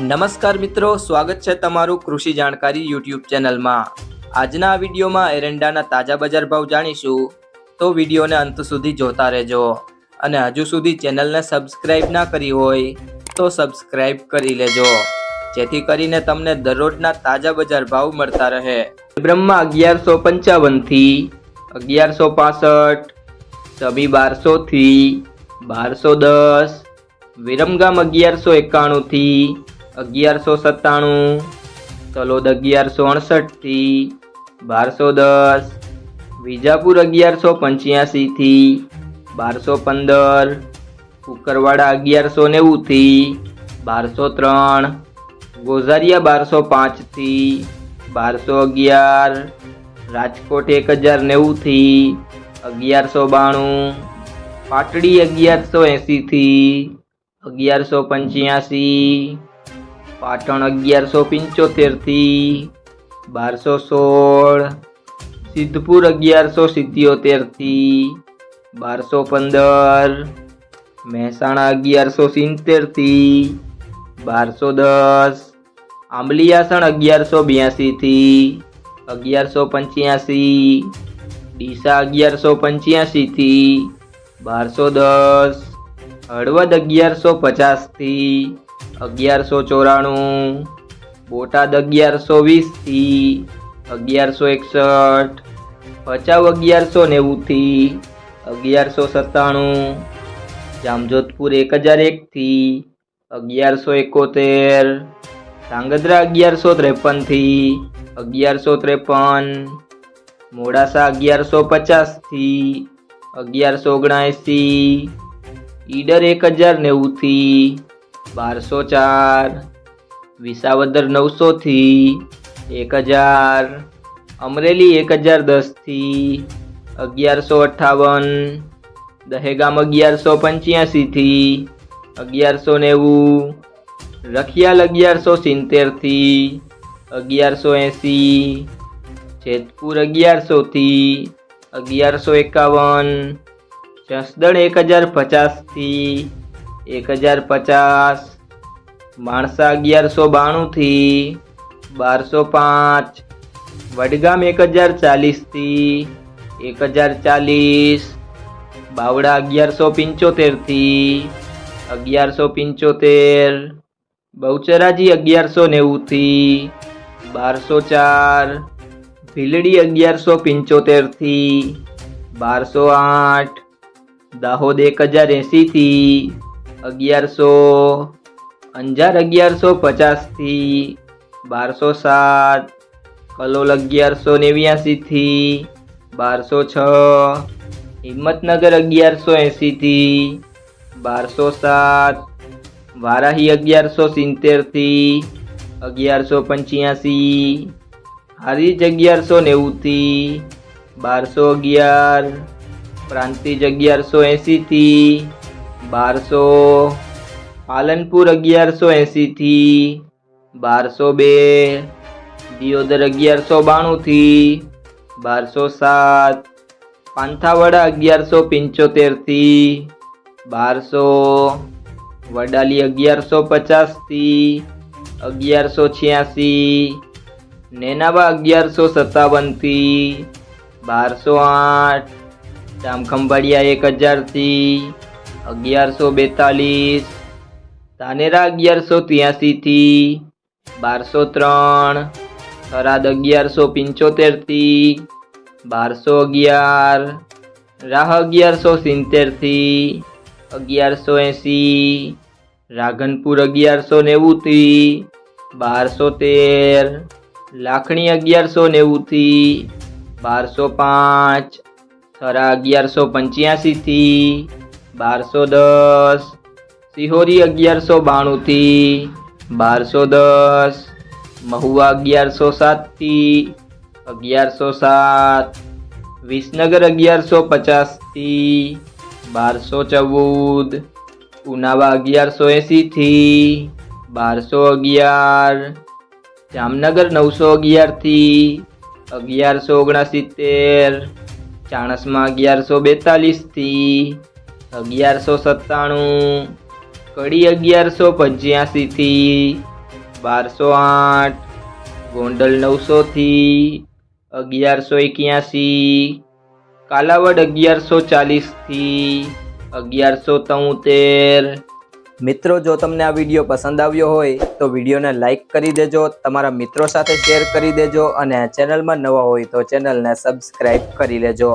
નમસ્કાર મિત્રો, સ્વાગત છે તમારું કૃષિ જાણકારી યુટ્યુબ ચેનલમાં. આજના આ વિડીયોમાં એરંડાના તાજા બજાર ભાવ જાણીશું. તો વિડીયોને અંત સુધી જોતા રહેજો. અને હજુ સુધી ચેનલને સબસ્ક્રાઇબ ના કરી હોય, તો સબસ્ક્રાઇબ કરી લેજો. જેથી કરીને તમને દરરોજના તાજા બજાર ભાવ મળતા રહે. બ્રહ્મા અગિયારસો પંચાવનથી અગિયારસો પાસઠ, સભી બારસોથી બારસો દસ, વિરમગામ અગિયારસો એકાણુંથી અગિયારસો સત્તાણું તલોદ અગિયારસો અડસઠથી બારસો દસ, વિજાપુર અગિયારસો પંચ્યાસીથી બારસો પંદર, કુકરવાડા અગિયારસો નેવુંથી બારસો ત્રણ, ગોઝારિયા બારસો પાંચથી બારસો અગિયાર, રાજકોટ એક હજાર નેવુંથી અગિયારસો બાણું, પાટડી અગિયારસો એંસીથી અગિયારસો પંચ્યાસી પાટણ અગિયારસો પંચોતેરથી બારસો સોળ. સિદ્ધપુર અગિયારસો સિત્યોતેરથી બારસો પંદર. મહેસાણા અગિયારસો સિત્તેરથી બારસો દસ. આંબલિયાસણ અગિયારસો બ્યાસીથી અગિયારસો પંચ્યાસી. ડીસા અગિયારસો પંચ્યાસીથી બારસો દસ. હળવદ અગિયારસો પચાસથી અગિયારસો ચોરાણું, બોટાદ અગિયારસો વીસથી, અગિયારસો એકસઠ, ભચાઉ અગિયારસો નેવુંથી, અગિયારસો સત્તાણું, જામજોધપુર એક હજાર એકથી, અગિયારસો એકોતેર ધ્રાંગધ્રા અગિયારસો ત્રેપનથી, અગિયારસો ત્રેપન, મોડાસા અગિયારસો પચાસથી, અગિયારસો ઓગણએંસી ઈડર એક હજાર નેવુંથી બારસો ચાર, વિસાવદર નવસોથી એક હજાર, અમરેલી એક હજાર દસથી અગિયારસો અઠ્ઠાવન દહેગામ અગિયારસો પંચ્યાસીથી અગિયારસો નેવું, રખિયાલ અગિયારસો સિત્તેરથી અગિયારસો એંસી, જેતપુર અગિયારસોથી અગિયારસો એકાવન, જસદણ એક હજાર પચાસથી એક હજાર પચાસ, માણસા અગિયારસો બાણુંથી બારસો પાંચ, વડગામ એક હજાર ચાલીસથી એક હજાર ચાલીસ બાવડા અગિયારસો પંચોતેરથી અગિયારસો પંચોતેર, બહુચરાજી અગિયારસો નેવુંથી બારસો ચાર, ભીલડી અગિયારસો પંચોતેરથી બારસો આઠ, દાહોદ એક હજાર એંસીથી અગિયારસો અંજાર અગિયારસો પચાસથી બારસો સાત, કલોલ અગિયારસો નેવ્યાસીથી બારસો છ, હિંમતનગર અગિયારસો એંસીથી બારસો સાત, વારાહી અગિયારસો સિત્તેરથી અગિયારસો પંચ્યાસી, હારીજ અગિયારસો નેવુંથી બારસો અગિયાર, પ્રાંતિજ અગિયારસો એંસીથી બારસો, પાલનપુર અગિયારસો એંસીથી બારસો બે, દિયોદર અગિયારસો બાણુંથી બારસો સાત, પાંથાવાડા અગિયારસો પંચોતેરથી બારસો, વડાલી અગિયારસો પચાસથી અગિયારસો છ્યાસી, નેનાવા અગિયારસો સત્તાવનથી બારસો આઠ, જામખંભાળિયા એક હજારથી અગિયારસો બેતાલીસ, ધાનેરા અગિયારસો ત્યાસીથી બારસો ત્રણ, થરાદ અગિયારસો પંચોતેરથી, બારસો અગિયાર, રાહ અગિયારસો સિત્તેરથી, અગિયારસો એંસી રાઘનપુર અગિયારસો નેવુંથી, બારસો તેર, લાખણી અગિયારસો નેવુંથી, બારસો પાંચ, થરા અગિયારસો પંચ્યાસીથી બારસો દસ. સિહોરી અગિયારસો બાણુંથી. બારસો દસ. મહુવા અગિયારસો સાતથી. અગિયારસો સાત. વિસનગર અગિયારસો પચાસથી. બારસો ચૌદ. ઉનાવા અગિયારસો એંસીથી બારસો અગિયાર. જામનગર નવસો અગિયારથી. અગિયારસો ઓગણસિત્તેર. ચાણસમાં અગિયારસો બેતાલીસથી. અગિયારસો સત્તાણું, કડી અગિયારસો પંચ્યાસીથી, બારસો આઠ, ગોંડલ નવસોથી, અગિયારસો એક્યાસી, કાલાવડ અગિયારસો ચાલીસથી, અગિયારસો તોતેર. મિત્રો, જો તમને આ વીડિયો પસંદ આવ્યો હોય, તો વિડીયોને લાઇક કરી દેજો, તમારા મિત્રો સાથે શેર કરી દેજો, અને ચેનલમાં નવા હોય તો ચેનલને સબસ્ક્રાઈબ કરી લેજો.